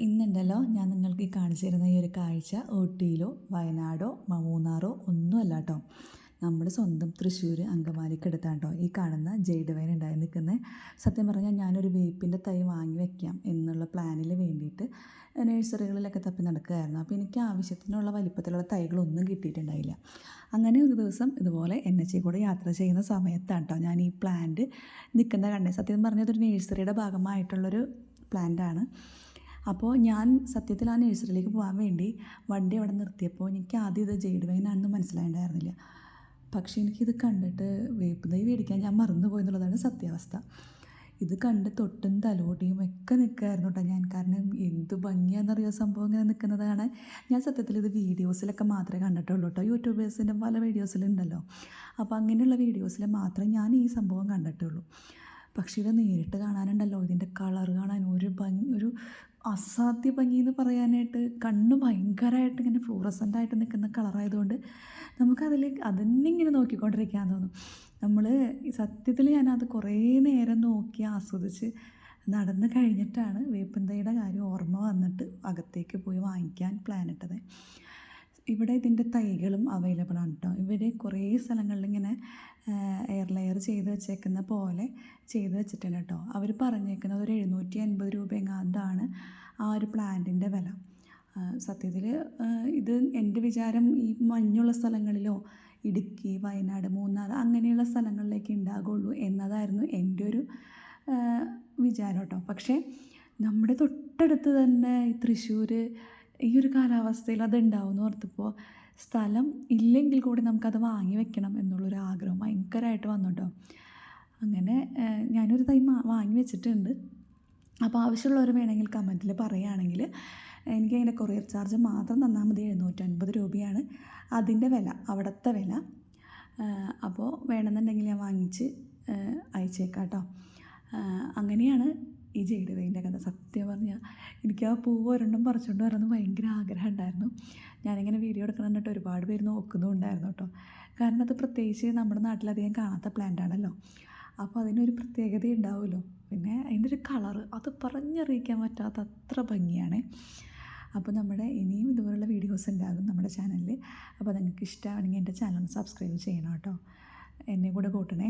ഇന്നുണ്ടല്ലോ ഞാൻ നിങ്ങൾക്ക് ഈ കാണിച്ചു തരുന്ന ഈ ഒരു കാഴ്ച. ഊട്ടിയിലോ വയനാടോ മൂന്നാറോ ഒന്നുമല്ല കേട്ടോ നമ്മുടെ സ്വന്തം തൃശ്ശൂർ അങ്കമാലിക്കടുത്താണ് കേട്ടോ ഈ കാണുന്ന ജെയ്ഡ് വൈൻ ഉണ്ടായി നിൽക്കുന്നത് സത്യം പറഞ്ഞാൽ ഞാനൊരു വേപ്പിന്റെ തൈ വാങ്ങി വയ്ക്കാം എന്നുള്ള പ്ലാനിൽ വേണ്ടിയിട്ട് നഴ്സറികളിലൊക്കെ തപ്പി നടക്കുകയായിരുന്നു. അപ്പോൾ എനിക്ക് ആവശ്യത്തിനുള്ള വലിപ്പത്തിലുള്ള തൈകളൊന്നും കിട്ടിയിട്ടുണ്ടായില്ല. അങ്ങനെ ഒരു ദിവസം ഇതുപോലെ എൻ എച്ച് കൂടെ യാത്ര ചെയ്യുന്ന സമയത്താണ് കേട്ടോ ഞാൻ ഈ പ്ലാന്റ് നിൽക്കുന്ന കണ്ടത്. സത്യം പറഞ്ഞാൽ അതൊരു നഴ്സറിയുടെ ഭാഗമായിട്ടുള്ളൊരു പ്ലാന്റാണ്. അപ്പോൾ ഞാൻ സത്യത്തിൽ ആ നഴ്സറിയിലേക്ക് പോകാൻ വേണ്ടി വണ്ടി അവിടെ നിർത്തിയപ്പോൾ എനിക്ക് ആദ്യം ഇത് ജെയ്ഡ് വൈനാണെന്ന് മനസ്സിലായിട്ടുണ്ടായിരുന്നില്ല പക്ഷേ എനിക്കിത് കണ്ടിട്ട് വേപ്പ് തൈ മേടിക്കാൻ ഞാൻ മറന്നുപോയി എന്നുള്ളതാണ് സത്യാവസ്ഥ. ഇത് കണ്ട് തൊട്ടും തലോട്ടിയും ഒക്കെ നിൽക്കുകയായിരുന്നു കേട്ടോ ഞാൻ. കാരണം എന്ത് ഭംഗിയാണെന്നറിയോ സംഭവം ഇങ്ങനെ നിൽക്കുന്നത് കാണാൻ ഞാൻ സത്യത്തിൽ ഇത് വീഡിയോസിലൊക്കെ മാത്രമേ കണ്ടിട്ടുള്ളൂ കേട്ടോ യൂട്യൂബേഴ്സിന്റെ പല വീഡിയോസിലുണ്ടല്ലോ. അപ്പോൾ അങ്ങനെയുള്ള വീഡിയോസിൽ മാത്രമേ ഞാൻ ഈ സംഭവം കണ്ടിട്ടുള്ളൂ. പക്ഷേ ഇത് നേരിട്ട് കാണാനുണ്ടല്ലോ. ഇതിന്റെ കളർ കാണാൻ ഒരു ഭംഗി ഒരു അസാധ്യ ഭംഗി എന്ന് പറയാനായിട്ട് കണ്ണ് ഭയങ്കരമായിട്ട് ഇങ്ങനെ ഫ്ലൂറസന്റ് ആയിട്ട് നിൽക്കുന്ന കളറായതുകൊണ്ട് നമുക്കതിൽ അതന്നെ ഇങ്ങനെ നോക്കിക്കൊണ്ടിരിക്കാൻ തോന്നും. നമ്മൾ സത്യത്തിൽ ഞാനത് കുറേ നേരം നോക്കി ആസ്വദിച്ച് നടന്ന് കഴിഞ്ഞിട്ടാണ് വേപ്പിന്തയുടെ കാര്യം ഓർമ്മ വന്നിട്ട് അകത്തേക്ക് പോയി വാങ്ങിക്കാൻ പ്ലാൻ ഇട്ടത്. ഇവിടെ ഇതിന്റെ തൈകളും അവൈലബിൾ ആണ് കേട്ടോ ഇവർ കുറേ സ്ഥലങ്ങളിലിങ്ങനെ എയർ ലെയർ ചെയ്ത് വെച്ചേക്കുന്ന പോലെ ചെയ്ത് വെച്ചിട്ടുണ്ട് കേട്ടോ. അവർ പറഞ്ഞേക്കുന്നത് ഒരു എഴുന്നൂറ്റി അൻപത് രൂപ എങ്ങാണ്ടാണ് ആ ഒരു പ്ലാന്റിന്റെ വില. സത്യത്തിൽ ഇത് എന്റെ വിചാരം ഈ മഞ്ഞുള്ള സ്ഥലങ്ങളിലോ ഇടുക്കി വയനാട് മൂന്നാർ അങ്ങനെയുള്ള സ്ഥലങ്ങളിലേക്ക് ഉണ്ടാകുള്ളൂ എന്നതായിരുന്നു എന്റെ ഒരു വിചാരം കേട്ടോ. പക്ഷേ നമ്മുടെ തൊട്ടടുത്ത് തന്നെ ഈ തൃശ്ശൂർ ഈ ഒരു കാലാവസ്ഥയിൽ അത് ഉണ്ടാവുമെന്ന് ഓർത്തപ്പോൾ സ്ഥലം ഇല്ലെങ്കിൽ കൂടി നമുക്കത് വാങ്ങി വെക്കണം എന്നുള്ളൊരു ആഗ്രഹം ഭയങ്കരമായിട്ട് വന്നു കേട്ടോ അങ്ങനെ ഞാനൊരു തൈ വാങ്ങി വെച്ചിട്ടുണ്ട്. അപ്പോൾ ആവശ്യമുള്ളവർ വേണമെങ്കിൽ കമന്റിൽ പറയുകയാണെങ്കിൽ എനിക്ക് അതിന്റെ കൊറിയർ ചാർജ് മാത്രം തന്നാൽ മതി എഴുന്നൂറ്റൻപത് രൂപയാണ്. അതിന്റെ വില അവിടുത്തെ വില. അപ്പോൾ വേണമെന്നുണ്ടെങ്കിൽ ഞാൻ വാങ്ങിച്ച് അയച്ചേക്കാം കേട്ടോ. അങ്ങനെയാണ് ഈ ജെയ്ഡ് കഥ സത്യം പറഞ്ഞാൽ എനിക്ക് ആ പൂവ് ഒരെണ്ണം പറിച്ചുകൊണ്ട് വരണമെന്ന് ഭയങ്കര ആഗ്രഹം ഉണ്ടായിരുന്നു. ഞാനിങ്ങനെ വീഡിയോ എടുക്കണം എന്നിട്ട് ഒരുപാട് പേര് നോക്കുന്നും ഉണ്ടായിരുന്നു കേട്ടോ കാരണം അത് പ്രത്യേകിച്ച് നമ്മുടെ നാട്ടിലധികം കാണാത്ത പ്ലാന്റ് ആണല്ലോ. അപ്പോൾ അതിനൊരു പ്രത്യേകത ഉണ്ടാവുമല്ലോ. പിന്നെ അതിന്റെ ഒരു കളറ് അത് പറഞ്ഞറിയിക്കാൻ പറ്റാത്ത അത്ര ഭംഗിയാണ്. അപ്പോൾ നമ്മുടെ ഇനിയും ഇതുപോലുള്ള വീഡിയോസ് ഉണ്ടാകും നമ്മുടെ ചാനലിൽ അപ്പോൾ നിങ്ങൾക്ക് ഇഷ്ടമാണെങ്കിൽ എന്റെ ചാനൽ സബ്സ്ക്രൈബ് ചെയ്യണം കേട്ടോ എന്നെ കൂടെ കൂട്ടണേ.